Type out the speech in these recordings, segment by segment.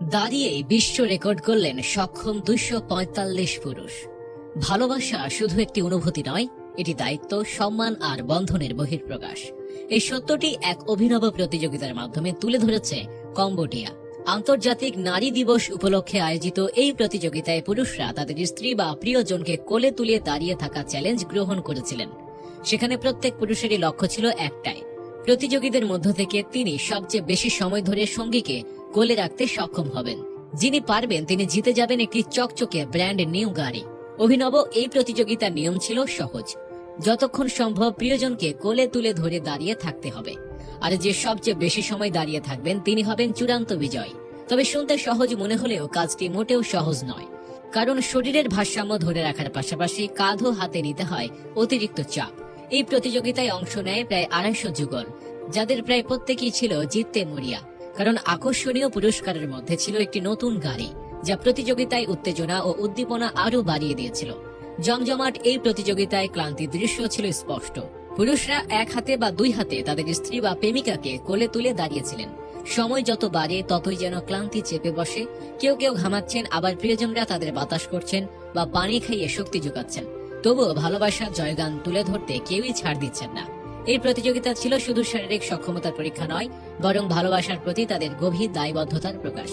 দাঁড়িয়ে বিশ্ব রেকর্ড করলেন সক্ষম দুইশো পঁয়তাল্লিশ পুরুষ। ভালোবাসা শুধু একটি অনুভূতি নয়, এটি দায়িত্ব, সম্মান আর বন্ধনের বহিঃপ্রকাশ। এই সত্যটি এক অভিনব প্রতিযোগিতার মাধ্যমে তুলে ধরেছে কম্বোডিয়া। আন্তর্জাতিক নারী দিবস উপলক্ষে আয়োজিত এই প্রতিযোগিতায় পুরুষরা তাদের স্ত্রী বা প্রিয়জনকে কোলে তুলে দাঁড়িয়ে থাকা চ্যালেঞ্জ গ্রহণ করেছিলেন। সেখানে প্রত্যেক পুরুষেরই লক্ষ্য ছিল একটাই। প্রতিযোগীদের মধ্য থেকে তিনি সবচেয়ে বেশি সময় ধরে সঙ্গীকে কোলে রাখতে সক্ষম হবেন। যিনি পারবেন, তিনি জিতে যাবেন একটি চকচকে ব্র্যান্ড নিউ গাড়ি। অভিনব এই প্রতিযোগিতার নিয়ম ছিল সহজ। যতক্ষণ সম্ভব প্রিয়জনকে কোলে তুলে ধরে দাঁড়িয়ে থাকতে হবে। আর যে সবচেয়ে বেশি সময় দাঁড়িয়ে থাকবেন, তিনি হবেন চূড়ান্ত বিজয়। তবে শুনতে সহজ মনে হলেও কাজটি মোটেও সহজ নয়। কারণ শরীরের ভারসাম্য ধরে রাখার পাশাপাশি কাঁধও হাতে নিতে হয় অতিরিক্ত চাপ। এই প্রতিযোগিতায় অংশ নেয় প্রায় আড়াইশো যুগল, যাদের প্রায় প্রত্যেকেই ছিল জিততে মরিয়া। কারণ আকর্ষণীয় পুরস্কারের মধ্যে ছিল একটি নতুন গাড়ি, যা প্রতিযোগিতায় উত্তেজনা ও উদ্দীপনা আরও বাড়িয়ে দিয়েছিল। জমজমাট এই প্রতিযোগিতায় ক্লান্তি দৃশ্য ছিল স্পষ্ট। পুরুষরা এক হাতে বা দুই হাতে তাদের স্ত্রী বা প্রেমিকাকে কোলে তুলে দাঁড়িয়েছিলেন। সময় যত বাড়ে, ততই যেন ক্লান্তি চেপে বসে। কেউ কেউ ঘামাচ্ছেন, আবার প্রিয়জনরা তাদের বাতাস করছেন বা পানি খাইয়ে শক্তি যোগাচ্ছেন। তবুও ভালোবাসার জয়গান তুলে ধরতে কেউই ছাড় দিচ্ছেন না। এই প্রতিযোগিতা ছিল শুধু শারীরিক সক্ষমতার পরীক্ষা নয়, বরং ভালোবাসার প্রতি তাদের গভীর দায়বদ্ধতার প্রকাশ।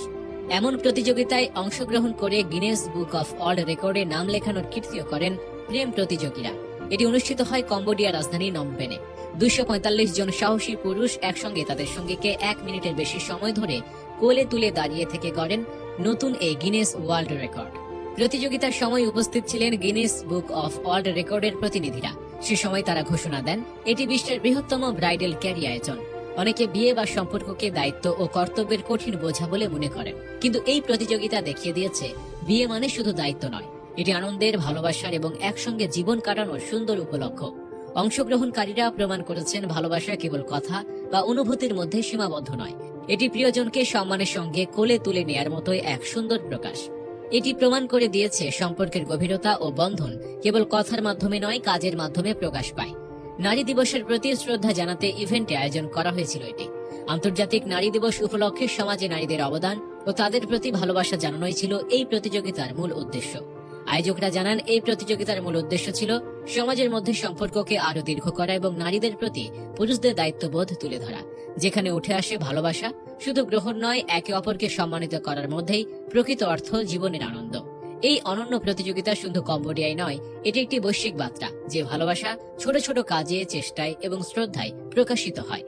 এমন প্রতিযোগিতায় অংশগ্রহণ করে গিনেস বুক অফ ওয়ার্ল্ড রেকর্ডে নাম লেখানোর কীর্তিও করেন প্রেম প্রতিযোগীরা। এটি অনুষ্ঠিত হয় কম্বোডিয়ার রাজধানী নমপেনে দুইশো পঁয়তাল্লিশ জন সাহসী পুরুষ একসঙ্গে তাদের সঙ্গীকে এক মিনিটের বেশি সময় ধরে কোলে তুলে দাঁড়িয়ে থেকে করেন নতুন এই গিনেস ওয়ার্ল্ড রেকর্ড প্রতিযোগিতার সময় উপস্থিত ছিলেন গিনেস বুক অফ ওয়ার্ল্ড রেকর্ডের প্রতিনিধিরা। সে সময় তারা ঘোষণা দেন, এটি বিশ্বের বৃহত্তম ব্রাইডাল ক্যারি আয়োজন। অনেকে বিয়ে বা সম্পর্ককে দায়িত্ব ও কর্তব্যের কঠিন বোঝা বলে মনে করেন। কিন্তু এই প্রতিযোগিতা দেখিয়ে দিয়েছে, বিয়ে মানে শুধু দায়িত্ব নয়। এটি আনন্দের, ভালোবাসার এবং একসঙ্গে জীবন কাটানোর সুন্দর উপলক্ষ। অংশগ্রহণকারীরা প্রমাণ করেছেন, ভালোবাসা কেবল কথা বা অনুভূতির মধ্যে সীমাবদ্ধ নয়। এটি প্রিয়জনকে সম্মানের সঙ্গে কোলে তুলে নেয়ার মতোই এক সুন্দর প্রকাশ। এটি প্রমাণ করে দিয়েছে সম্পর্কের গভীরতা ও বন্ধন কেবল কথার মাধ্যমে নয়, কাজের মাধ্যমে প্রকাশ পায়। নারী দিবসের প্রতি শ্রদ্ধা জানাতে ইভেন্টে আয়োজন করা হয়েছিল এটি। আন্তর্জাতিক নারী দিবস উপলক্ষে সমাজে নারীদের অবদান ও তাদের প্রতি ভালোবাসা জানানোই ছিল এই প্রতিযোগিতার মূল উদ্দেশ্য। আয়োজকরা জানান, এই প্রতিযোগিতার মূল উদ্দেশ্য ছিল সমাজের মধ্যে সম্পর্ককে আরও দীর্ঘ করা এবং নারীদের প্রতি পুরুষদের দায়িত্ববোধ তুলে ধরা, যেখানে উঠে আসে ভালোবাসা শুধু গ্রহণ নয়, একে অপরকে সম্মানিত করার মধ্যেই প্রকৃত অর্থ জীবনের আনন্দ। এই অনন্য প্রতিযোগিতা শুধু কম্বোডিয়ায় নয়, এটি একটি বৈশ্বিক বার্তা যে ভালোবাসা ছোট ছোট কাজে, চেষ্টায় এবং শ্রদ্ধায় প্রকাশিত হয়।